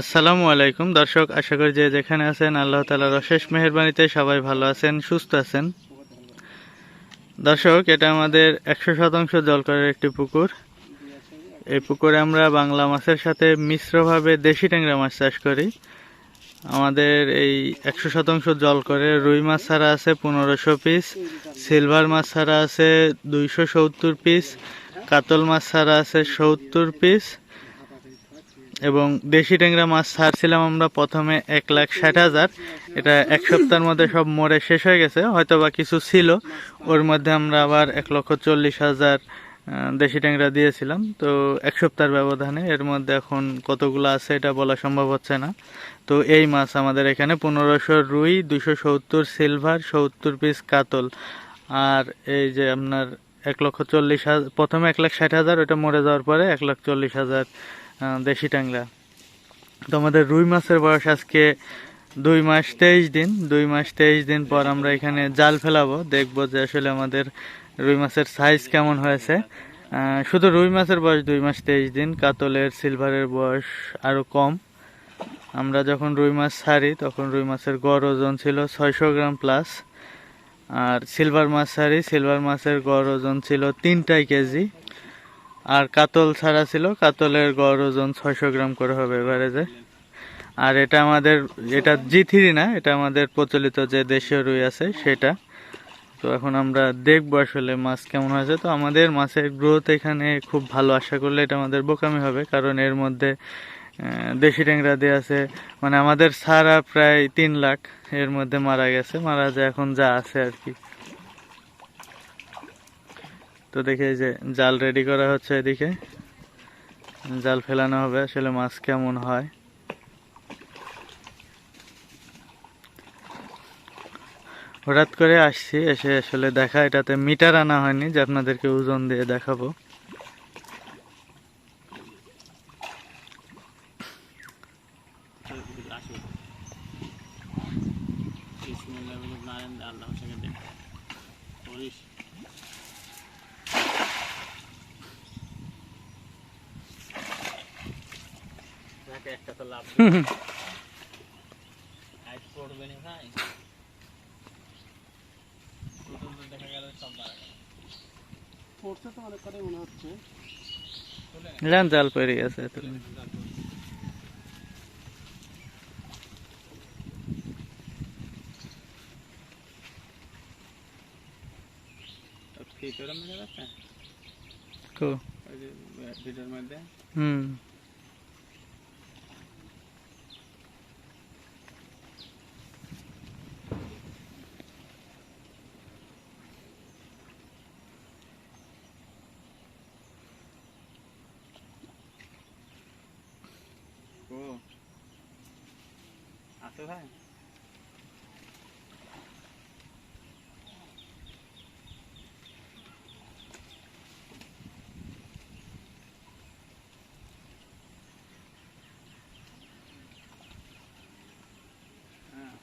আসসালামু আলাইকুম। দর্শক, আশা করি যে যেখানে আছেন, আল্লাহ তালার অশেষ মেহরবানিতে সবাই ভালো আছেন, সুস্থ আছেন। দর্শক, এটা আমাদের একশো শতাংশ জলকরের একটি পুকুর। এই পুকুরে আমরা বাংলা মাছের সাথে মিশ্রভাবে দেশি ট্যাংরা মাছ চাষ করি। আমাদের এই একশো শতাংশ জল করে রুই মাছ ছাড়া আছে পনেরোশো পিস, সিলভার মাছ ছাড়া আছে দুইশো সত্তর পিস, কাতল মাছ ছাড়া আছে সত্তর পিস এবং দেশি ট্যাংরা মাছ ছাড়ছিলাম আমরা প্রথমে এক লাখ ষাট হাজার। এটা এক সপ্তাহের মধ্যে সব মরে শেষ হয়ে গেছে হয়তো বা কিছু ছিল। ওর মধ্যে আমরা আবার এক লক্ষ চল্লিশ হাজার দেশি ট্যাংরা দিয়েছিলাম। তো এক সপ্তাহের ব্যবধানে এর মধ্যে এখন কতগুলো আছে এটা বলা সম্ভব হচ্ছে না। তো এই মাছ আমাদের এখানে পনেরোশো রুই, দুশো সত্তর সিলভার, সত্তর পিস কাতল। আর এই যে আপনার এক লক্ষ চল্লিশ হাজার, প্রথমে এক লাখ ষাট হাজার, ওটা মরে যাওয়ার পরে এক লাখ চল্লিশ হাজার দেশি ট্যাংরা। তো আমাদের রুই মাছের বয়স আজকে দুই মাস তেইশ দিন। দুই মাস তেইশ দিন পর আমরা এখানে জাল ফেলাবো। দেখব যে আসলে আমাদের রুই মাছের সাইজ কেমন হয়েছে। শুধু রুই মাছের বয়স দুই মাস তেইশ দিন, কাতলের সিলভারের বয়স আরও কম। আমরা যখন রুই মাছ ছাড়ি, তখন রুই মাছের গড় ওজন ছিল ছয়শো গ্রাম প্লাস আর সিলভার মাছ ছাড়ি সিলভার মাছের গড় ওজন ছিল তিনটাই কেজি। আর কাতল ছাড়া ছিল, কাতলের গড় ওজন ছয়শো গ্রাম করে হবে এভারেজে। আর এটা আমাদের, এটা জি থ্রি না, এটা আমাদের প্রচলিত যে দেশীয় রুই আছে সেটা। তো এখন আমরা দেখব আসলে মাছ কেমন হয়েছে। তো আমাদের মাছের গ্রোথ এখানে খুব ভালো, আশা করলে এটা আমাদের বোকামি হবে। কারণ এর মধ্যে দেশি ট্যাংরা দিয়ে আছে। মানে আমাদের সারা প্রায় তিন লাখ এর মধ্যে মারা গেছে। মারা যায় এখন যা আছে আর কি। তো দেখে যে জাল রেডি করা হচ্ছে এদিকে। জাল ফেলানো হবে আসলে মাছ কেমন হয়। হঠাৎ করে আসছি, এসে আসলে দেখা, এটাতে মিটার আনা হয়নি, যে আপনাদেরকে ওজন দিয়ে দেখাবো। একটা তো লাভ আজ পড়বে না ভাই প্রথম তো দেখা গেল সব মারা গেল পড়ছে তো অনেক কটাই মনে হচ্ছে জান জাল পেরে গেছে তো কি করে মেরে যাচ্ছে কো ওই যে ভিডিওর মধ্যে হুম ও। আছে ভাই? হ্যাঁ,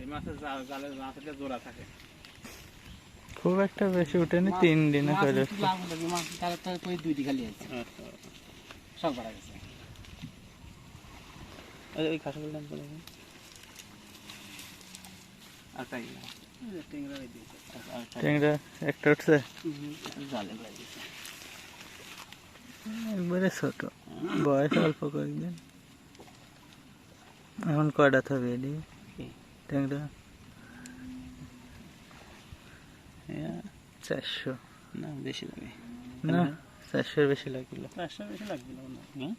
এই মাছের জাল জালের মাছের জোড়া থাকে। খুব একটা বেশি উঠেনি তিন দিনে মাছ ফেলে একটু লাভ তার তার কই দুইটি খালি আছে। সব মারা গেছে। ওই ওই খাসাগুলো করে আর তাই ট্যাংরা একটা উঠছে। জালে একবারে ছোট। বয়স অল্প কয়েকদিন। এখন কয়টা থাকবে এটি? ট্যাংরা? হ্যাঁ, চারশো। না বেশি লাগে। না চারশোর বেশি লাগল। চারশো বেশি লাগবে না মনে হ্যাঁ?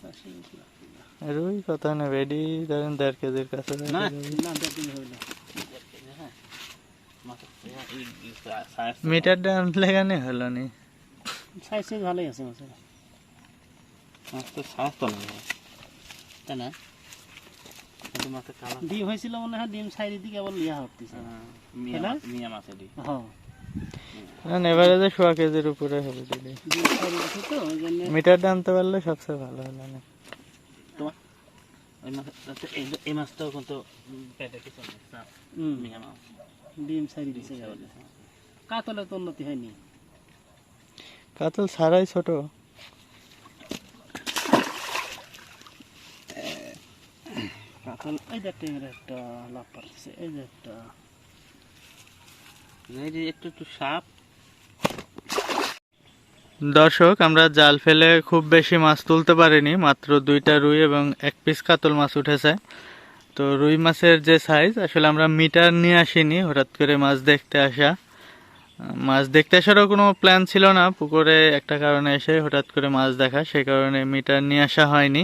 চারশো বেশি লাগবে না। ওই কত নেবে এটি ধরেন দেড় কেজির কাছে না। না দেড় মিটারটা আনলে হলো নি সাইজ সাইজ ভালোই আছে মাছের মাছ তো size তো না তাই না ডিম হয়েছিল মনে হয় ডিম সাইডের দিকে আবার লিয়া হতেছে মিয়া না? মাছের ডিম। হ্যাঁ না সোয়া কেজির উপরে হবে দিদি মিটারটা আনতে পারলে সবচেয়ে ভালো হলো না এই ডিম সারি উন্নতি হয়নি কাতল সারাই ছোট কাতল এই যে একটা লাভ পাচ্ছে এই যে একটা একটু একটু সাপ। দর্শক, আমরা জাল ফেলে খুব বেশি মাছ তুলতে পারিনি, মাত্র দুইটা রুই এবং এক পিস কাতল মাছ উঠেছে। তো রুই মাছের যে সাইজ আসলে আমরা মিটার নিয়ে আসিনি, হঠাৎ করে মাছ দেখতে আসা। মাছ দেখতে আসারও কোনো প্ল্যান ছিল না, পুকুরে একটা কারণে এসে হঠাৎ করে মাছ দেখা সেই কারণে মিটার নিয়ে আসা হয়নি।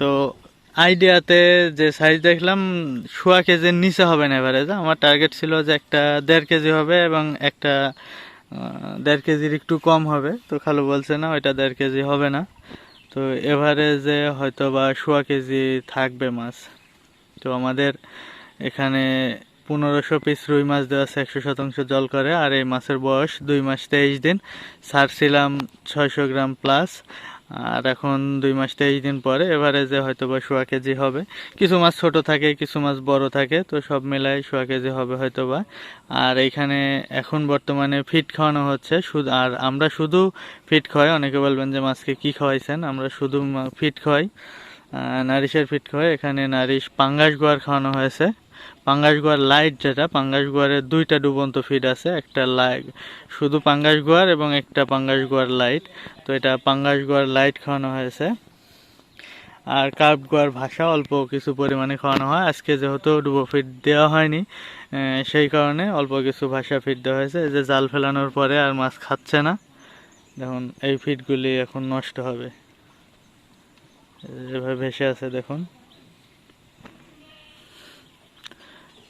তো আইডিয়াতে যে সাইজ দেখলাম, সোয়া কেজির নিচে হবে না এভারেজ আমার টার্গেট ছিল যে একটা দেড় কেজি হবে এবং একটা দেড় কেজির একটু কম হবে। তো খালু বলছে, না, ওইটা দেড় কেজি হবে না। তো এভারেজে হয়তো বা সোয়া কেজি থাকবে মাছ। তো আমাদের এখানে পনেরোশো পিস রুই মাছ দেওয়া আছে, একশো শতাংশ জল করে। আর এই মাছের বয়স দুই মাস তেইশ দিন। ছাড়ছিলাম ছয়শো গ্রাম প্লাস আর এখন দুই মাস তেইশ দিন পরে এভারেজে হয়তো বা সোয়া কেজি হবে। কিছু মাছ ছোট থাকে, কিছু মাছ বড় থাকে, তো সব মিলাই সোয়া কেজি হবে হয়তো বা আর এইখানে এখন বর্তমানে ফিট খাওয়ানো হচ্ছে, শুধু আর আমরা শুধু ফিট খাওয়াই। অনেকে বলবেন যে মাছকে কি খাওয়াইছেন? আমরা শুধু ফিট খাওয়াই। নারিশের ফিট খাওয়াই। এখানে নারিশ পাঙ্গাস গোয়ার খাওয়ানো হয়েছে। পাঙ্গাস গোয়ার লাইট যেটা, পাঙ্গাস গোয়ারের দুইটা ডুবন্ত ফিড আছে, একটা লাইট শুধু পাঙ্গাস গোয়ার এবং একটা পাঙ্গাস গোয়ার লাইট। তো এটা পাঙ্গাস গোয়ার লাইট খাওয়ানো হয়েছে। আর কার্প গোয়ার ভাষা অল্প কিছু পরিমাণে খাওয়ানো হয়। আজকে যেহেতু ডুবো ফিড দেওয়া হয়নি সেই কারণে অল্প কিছু ভাষা ফিড দেওয়া হয়েছে। যে জাল ফেলানোর পরে আর মাছ খাচ্ছে না। দেখুন, এই ফিডগুলি এখন নষ্ট হবে। যেভাবে ভেসে আছে, দেখুন।